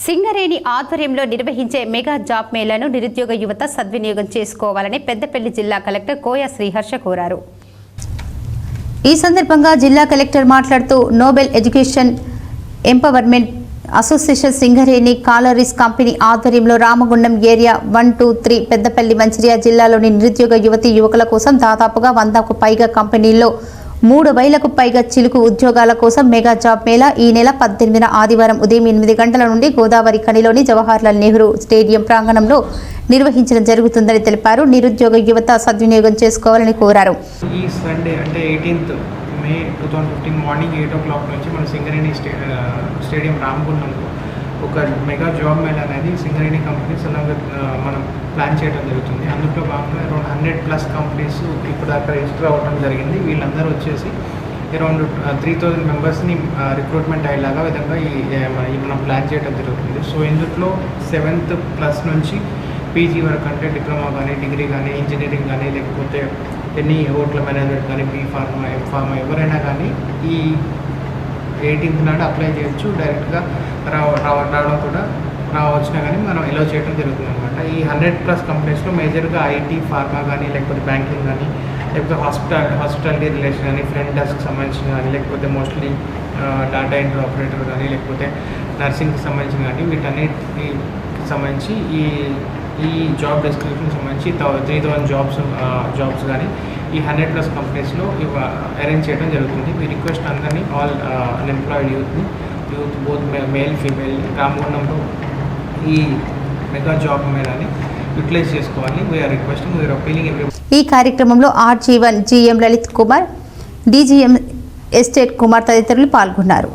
సింగరేణి ఆధ్వర్యంలో నిర్వహించే mega job మేళాను నిరుద్యోగ యువత సద్వినియోగం చేసుకోవాలని పెద్దపల్లి జిల్లా కలెక్టర్ కోయ శ్రీహర్ష కోరారు. ఈ సందర్భంగా జిల్లా కలెక్టర్ మాట్లాడుతూ noble education empowerment association Singareni collieries company ఆధ్వర్యంలో Ramagundam area one two three Peddapalli Mancherial జిల్లాలోని నిరుద్యోగ యువతి యువకుల కోసం దాదాపుగా వందకు పైగా కంపెనీల్లో మూడు వేలకు పైగా చిలుకు ఉద్యోగాల కోసం మెగా జాబ్ మేళా ఈ నెల పద్దెనిమిదిన ఆదివారం ఉదయం ఎనిమిది గంటల నుండి గోదావరి ఖనిలోని జవహర్లాల్ నెహ్రూ స్టేడియం ప్రాంగణంలో నిర్వహించడం జరుగుతుందని తెలిపారు. నిరుద్యోగ యువత సద్వినియోగం చేసుకోవాలని కోరారు. ఈ సండే అంటే eighteenth May two thousand fifteen morning eight o'clock నుంచి మన సింగరేణి స్టేడియం రామగుండంలో ఒక మెగా జాబ్ మేళ అనేది సింగరేణి కంపెనీస్ అలాగే మనం ప్లాన్ చేయడం జరుగుతుంది. అందులో భాగంగా అరౌండ్ హండ్రెడ్ ప్లస్ కంపెనీస్ ఇప్పుడు అక్కడ రిజిస్టర్ అవ్వడం జరిగింది. వీళ్ళందరూ వచ్చేసి అరౌండ్ త్రీ థౌజండ్ మెంబర్స్ని రిక్రూట్మెంట్ అయ్యేలాగా విధంగా ఈ మనం ప్లాన్ చేయడం జరుగుతుంది. సో ఇందులో సెవెంత్ ప్లస్ నుంచి పీజీ వరకు అంటే డిప్లొమా కానీ డిగ్రీ కానీ ఇంజనీరింగ్ కానీ లేకపోతే ఎన్ని హోటల్ మేనేజ్మెంట్ కానీ బీ ఫార్మా ఎం ఫార్మా ఎవరైనా కానీ ఈ ఎయిటీన్త్ నాడు అప్లై చేయొచ్చు. డైరెక్ట్గా రావ రావడం కూడా రావచ్చునా కానీ మనం ఎలో చేయడం జరుగుతుంది అనమాట ఈ హండ్రెడ్ ప్లస్ కంపెనీస్లో మేజర్గా ఐటీ ఫార్మా కానీ లేకపోతే బ్యాంకింగ్ కానీ లేకపోతే హాస్పిటల్ హాస్పిటాలిటీ రిలేషన్ కానీ ఫ్రంట్ డెస్క్ సంబంధించిన కానీ లేకపోతే మోస్ట్లీ డాటా ఎంట్రీ ఆపరేటర్ కానీ లేకపోతే నర్సింగ్కి సంబంధించిన కానీ వీటన్నిటికి సంబంధించి ఈ ఈ జాబ్ డిస్క్రిప్షన్ సంబంధించి త్రీ థౌసండ్ జాబ్స్ జాబ్స్ కానీ ఈ హండ్రెడ్ ప్లస్ కంపెనీస్లో ఇవ అరేంజ్ చేయడం జరుగుతుంది. మీ రిక్వెస్ట్ అందరినీ ఆల్ అన్ఎంప్లాయిడ్ యూత్ని యూత్ బోత్ మేల్ ఫీమేల్ రామగుండంలో ఈ మెగా జాబ్ మేళని యూటిలైజ్ చేసుకోవాలి. We're requesting we're appealing every ఈ కార్యక్రమంలో RG one GM Lalith Kumar DGM estate Kumar తదితరులు పాల్గొన్నారు.